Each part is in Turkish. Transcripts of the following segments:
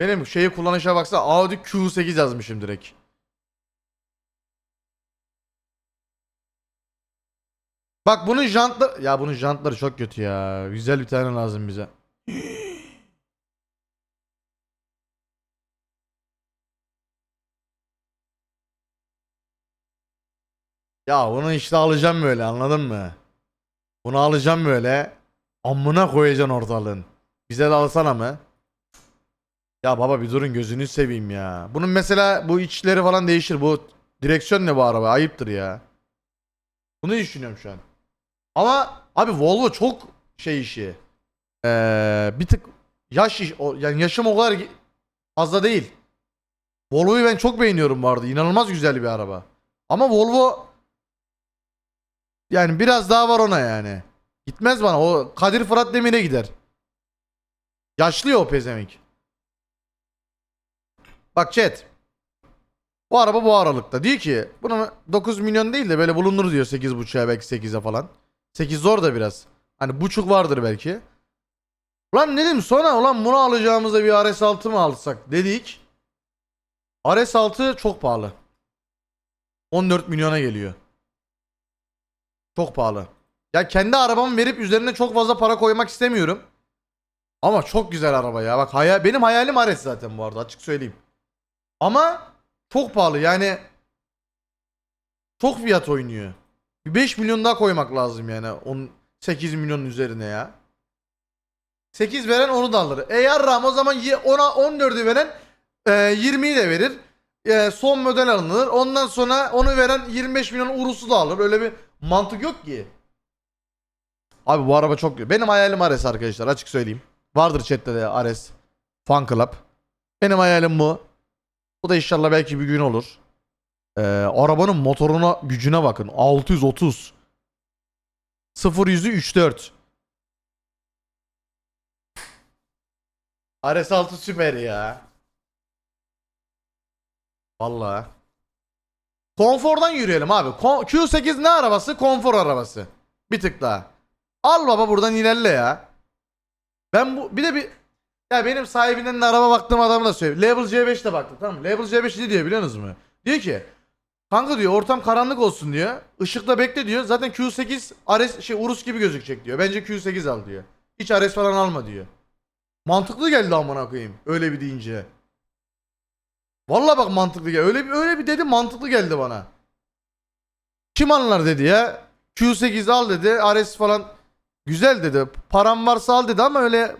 Benim şeyi kullanışa baksana Audi Q8 yazmışım direkt. Bak bunun jantları ya bunun jantları çok kötü ya. Güzel bir tane lazım bize. Ya bunu işte alacağım böyle anladın mı? Bunu alacağım böyle. Amına koyacaksın ortalığın. Bize de alsana mı? Ya baba bir durun gözünü seveyim ya. Bunun mesela bu içleri falan değişir. Bu direksiyon ne bu araba? Ayıptır ya. Bunu düşünüyorum şu an. Ama abi Volvo çok şey işi. Ee, bir tık yaş iş, yani yaşım o kadar fazla değil. Volvo'yu ben çok beğeniyorum vardı. İnanılmaz güzel bir araba. Ama Volvo yani biraz daha var ona yani. Gitmez bana. O Kadir Fırat Demir'e gider. Yaşlı ya o pezevenk. Bak chat. Bu araba bu aralıkta. Diyor ki buna 9 milyon değil de böyle bulunur diyor 8.5'a belki 8'e falan. 8 zor da biraz. Hani buçuk vardır belki. Ulan dedim sonra ulan bunu alacağımızda bir RS6 mı alsak dedik. RS6 çok pahalı. 14 milyona geliyor. Çok pahalı. Ya kendi arabamı verip üzerine çok fazla para koymak istemiyorum. Ama çok güzel araba ya. Bak hayal, benim hayalim RS zaten bu arada açık söyleyeyim. Ama çok pahalı yani. Çok fiyat oynuyor. Bir 5 milyon daha koymak lazım yani. 10, 8 milyonun üzerine ya. 8 veren onu da alır. E yarram o zaman ye- ona 14'ü veren e, 20'yi de verir. E, son model alınır. Ondan sonra onu veren 25 milyon urusu da alır. Öyle bir mantık yok ki. Abi bu araba çok Benim hayalim Ares arkadaşlar açık söyleyeyim. Vardır chatte de Ares Fan Club. Benim hayalim bu. Bu da inşallah belki bir gün olur. Ee, arabanın motoruna gücüne bakın. 630. 0 yüzü 34. RS6 süper ya. Vallahi. Konfordan yürüyelim abi. Kon- Q8 ne arabası? Konfor arabası. Bir tık daha. Al baba buradan ilerle ya. Ben bu bir de bir ya benim sahibinden de araba baktığım adamı da söyleyeyim. Label C5'te baktım tamam mı? Label C5 ne diyor biliyor musunuz mu? Diyor ki Kanka diyor ortam karanlık olsun diyor. Işıkta bekle diyor. Zaten Q8 Ares şey Urus gibi gözükecek diyor. Bence Q8 al diyor. Hiç Ares falan alma diyor. Mantıklı geldi amına koyayım. Öyle bir deyince. Vallahi bak mantıklı geldi. Öyle bir öyle bir dedi mantıklı geldi bana. Kim anlar dedi ya. Q8 al dedi. Ares falan güzel dedi. Param varsa al dedi ama öyle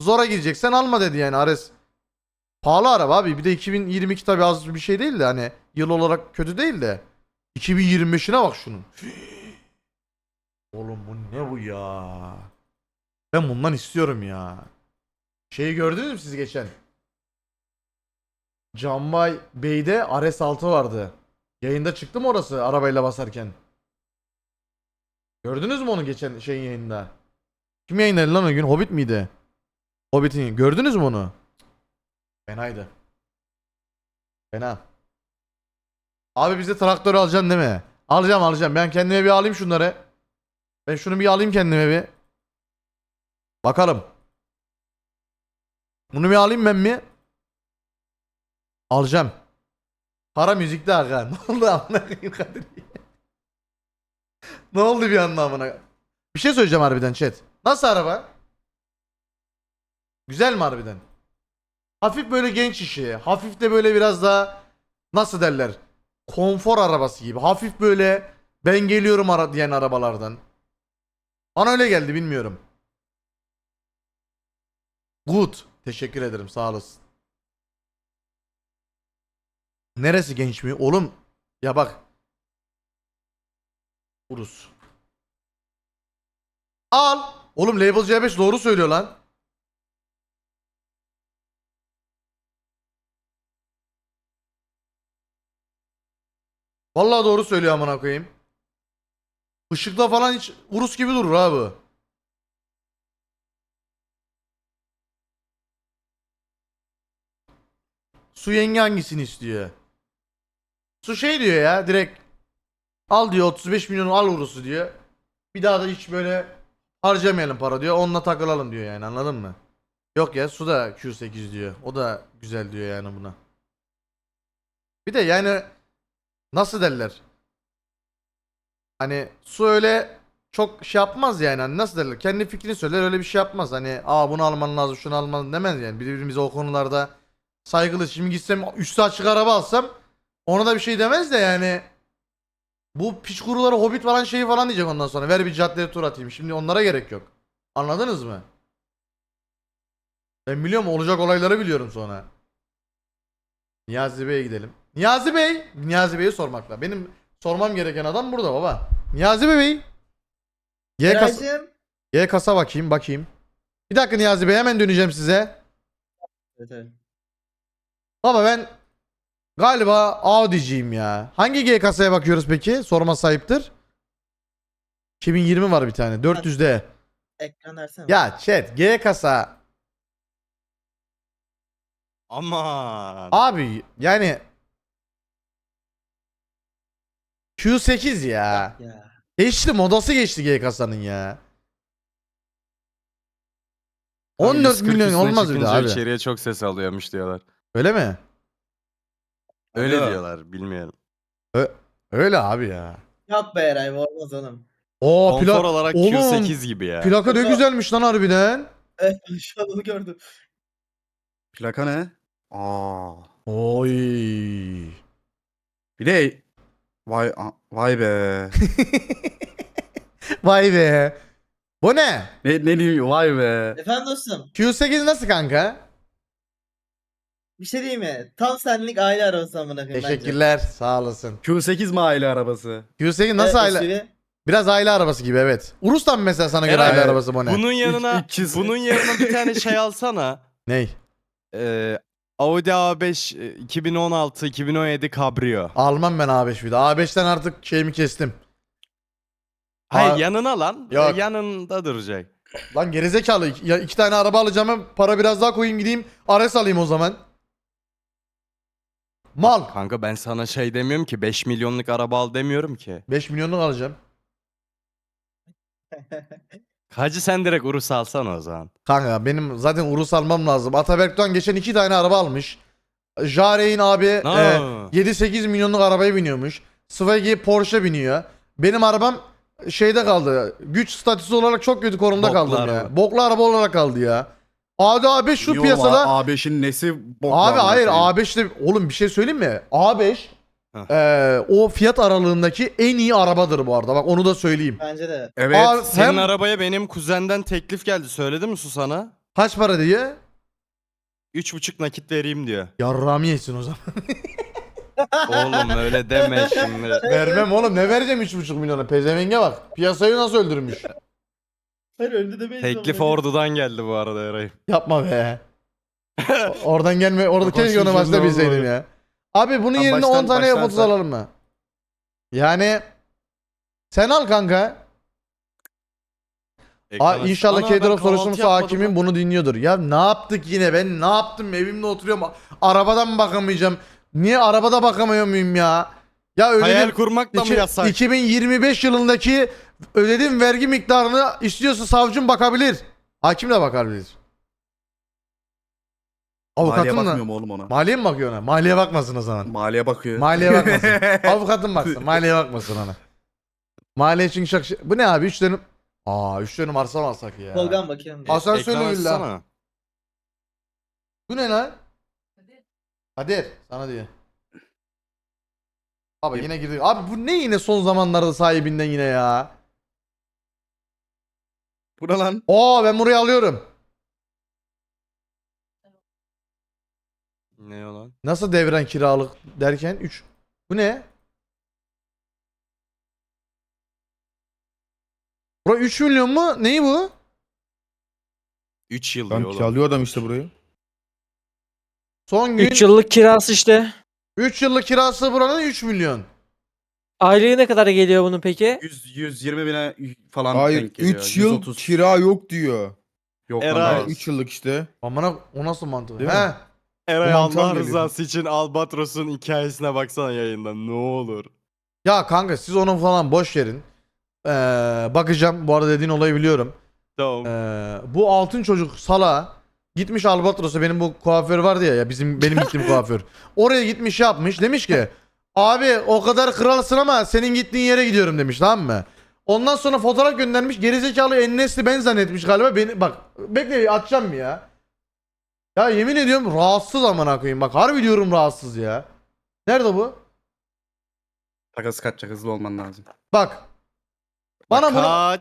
zora gireceksen alma dedi yani Ares. Pahalı araba abi. Bir de 2022 tabi az bir şey değil de hani yıl olarak kötü değil de. 2025'ine bak şunun. Oğlum bu ne bu ya? Ben bundan istiyorum ya. Şeyi gördünüz mü siz geçen? Canbay Bey'de RS6 vardı. Yayında çıktı mı orası arabayla basarken? Gördünüz mü onu geçen şeyin yayında? Kim yayınladı lan o gün? Hobbit miydi? Hobbit'in. Gördünüz mü onu? Fenaydı. Fena. Abi bize traktör alacaksın değil mi? Alacağım alacağım. Ben kendime bir alayım şunları. Ben şunu bir alayım kendime bir. Bakalım. Bunu bir alayım ben mi? Alacağım. Para müzikte aga. Ne oldu amına Kadir? ne oldu bir anda amına? Bir şey söyleyeceğim harbiden chat. Nasıl araba? Güzel mi harbiden? Hafif böyle genç işi. Hafif de böyle biraz daha nasıl derler? Konfor arabası gibi. Hafif böyle ben geliyorum ara diyen arabalardan. Bana öyle geldi bilmiyorum. Good. Teşekkür ederim sağ olasın. Neresi genç mi? Oğlum ya bak. Urus. Al. Oğlum Label C5 doğru söylüyor lan. Vallahi doğru söylüyor amına koyayım. Işıkta falan hiç Urus gibi durur abi. Su yenge hangisini istiyor? Su şey diyor ya direkt al diyor 35 milyon al Urus'u diyor. Bir daha da hiç böyle harcamayalım para diyor. Onunla takılalım diyor yani anladın mı? Yok ya su da Q8 diyor. O da güzel diyor yani buna. Bir de yani nasıl derler? Hani su öyle çok şey yapmaz yani. Hani nasıl derler? Kendi fikrini söyler öyle bir şey yapmaz. Hani aa bunu alman lazım şunu alman demez yani. Birbirimize o konularda saygılı. Şimdi gitsem üstü açık araba alsam ona da bir şey demez de yani. Bu piç kuruları hobbit falan şeyi falan diyecek ondan sonra. Ver bir caddeye tur atayım. Şimdi onlara gerek yok. Anladınız mı? Ben biliyorum olacak olayları biliyorum sonra. Niyazi Bey'e gidelim. Niyazi Bey! Niyazi Bey'i sormakla. Benim sormam gereken adam burada baba. Niyazi Bey! G, kas Eraycığım. G kasa bakayım bakayım. Bir dakika Niyazi Bey hemen döneceğim size. Evet, evet. Baba ben galiba Audi'ciyim ya. Hangi G kasaya bakıyoruz peki? Sorma sahiptir. 2020 var bir tane. 400'de. Ekran versene. Ya chat G kasa Aman. abi yani Q8 ya. Ya. Geçti modası geçti G kasanın ya. Abi 14 140 milyon olmaz bir de abi. içeriye çok ses alıyormuş diyorlar. Öyle mi? Öyle Alo. diyorlar bilmiyorum. Öyle abi ya. Yok be Eray olmaz oğlum. Oo Konfor plak olarak Oğlum, Q8 gibi ya. plaka ne güzelmiş lan harbiden. Evet şu an onu gördüm. Plaka ne? Aa. Oy. Bir de vay a- vay be. Vay be. Bu ne? ne ne diyeyim vay be. Efendim dostum Q8 nasıl kanka? bir şey diyeyim mi? Tam senlik aile arabası amına koyayım bence. Teşekkürler. Sağ olasın. Q8 mi aile arabası? Q8 nasıl Evet, aile? SUV. Biraz aile arabası gibi evet. Urus'tan mı mesela sana göre aile arabası bu ne? Bunun yanına bunun yanına bir tane şey alsana. Ney? Ee, Audi A5 e, 2016 2017 Cabrio. Almam ben A5 bir de. A5'ten artık şeyimi kestim. Hayır Aa, yanına lan. yok. Ee, yanında duracak. Lan gerizekalı. İki, ya iki tane araba alacağım. Para biraz daha koyayım gideyim. Ares alayım o zaman. Mal. Kanka ben sana şey demiyorum ki 5 milyonluk araba al demiyorum ki. 5 milyonluk alacağım. Hacı sen direkt Urus alsana o zaman. Kanka benim zaten Urus almam lazım. Ataberk Doğan geçen iki tane araba almış. Jare'in abi e, No. 7-8 milyonluk arabaya biniyormuş. Swaggy Porsche biniyor. Benim arabam şeyde kaldı. Güç statüsü olarak çok kötü konumda Boklu kaldım ya. araba. Boklu araba olarak kaldı ya. Abi abi şu piyasada oğlum, A5'in nesi bok Abi hayır amına koyayım? A5'te oğlum bir şey söyleyeyim mi? A5 Eee, o fiyat aralığındaki en iyi arabadır bu arada. Bak onu da söyleyeyim. Bence de. Evet. Aa, Senin hem arabaya benim kuzenden teklif geldi. Söyledi mi Susana? kaç para diye? 3,5 nakit vereyim diyor. Yarrağımı yesin o zaman. Oğlum öyle deme şimdi. Vermem oğlum ne vereceğim 3,5 milyona pezevenge bak. Piyasayı nasıl öldürmüş. Hayır öldü demeyiz. Teklif ordudan geldi bu arada Eray. Yapma be. O- Oradan gelme orada keşke onu başta bilseydim ya. Abi bunun Tamam, yerine baştan- 10 tane baştan F30 say. alalım mı? Yani sen al kanka. Aa, Ekrana- inşallah Ana, ben K-Drop kahvaltı soruşturması yapmadım lan. bunu dinliyordur. Ya ne yaptık yine ben ne yaptım evimde oturuyorum arabadan mı bakamayacağım? Niye arabada bakamıyor muyum ya? Ya Hayal ödedim kurmak da mı iki- yasak? 2025 yılındaki ödediğim vergi miktarını istiyorsa savcım bakabilir. Hakim de bakabilir. Maliye Avukatın bakmıyor da. mu oğlum ona? Maliye mi bakıyor ona? Maliye bakmasın o zaman. Maliye bakıyor. Maliye bakmasın. Avukatın baksın. Maliye bakmasın ona. Maliye çünkü şak... Bu ne abi? 3 dönüm. Aa 3 dönüm arsa mı alsak ya? Tolgan bakıyorum. Diye. Asansörlü Ekran villa. açsana. Bu ne lan? Kadir sana diyor. Abi yine girdik. Abi bu ne yine son zamanlarda sahibinden yine ya? Bu ne lan? Oo ben burayı alıyorum. Ne o lan? Nasıl devren kiralık derken 3. Bu ne? Bura 3 milyon mu? Neyi bu? 3 yıl Lan diyor oğlum. kiralıyor adam işte burayı. Son gün 3 yıllık kirası işte. 3 yıllık kirası buranın 3 milyon. Aylığı ne kadar geliyor bunun peki? 100 120 bine falan Hayır denk geliyor. 3 yıl 130. kira yok diyor. Yok Eray. lan. Az. 3 yıllık işte. Amına o nasıl mantık? Değil He. Eray mantığa Allah geliyor. rızası için Albatros'un hikayesine baksana yayından ne olur. Ya kanka siz onu falan boş verin. Ee, bakacağım. Bu arada dediğin olayı biliyorum. Tamam. Ee, bu altın çocuk sala Gitmiş Albatros'a benim bu kuaför vardı ya, ya bizim benim gittiğim kuaför. Oraya gitmiş yapmış demiş ki abi o kadar kralsın ama senin gittiğin yere gidiyorum demiş tamam mı? Ondan sonra fotoğraf göndermiş gerizekalı Ennesli ben zannetmiş galiba beni bak bekle atacağım mı ya? Ya yemin ediyorum rahatsız amına koyayım bak harbi diyorum rahatsız ya. Nerede bu? Takası kaçacak hızlı olman lazım. Bak. Bana bunu Kaç.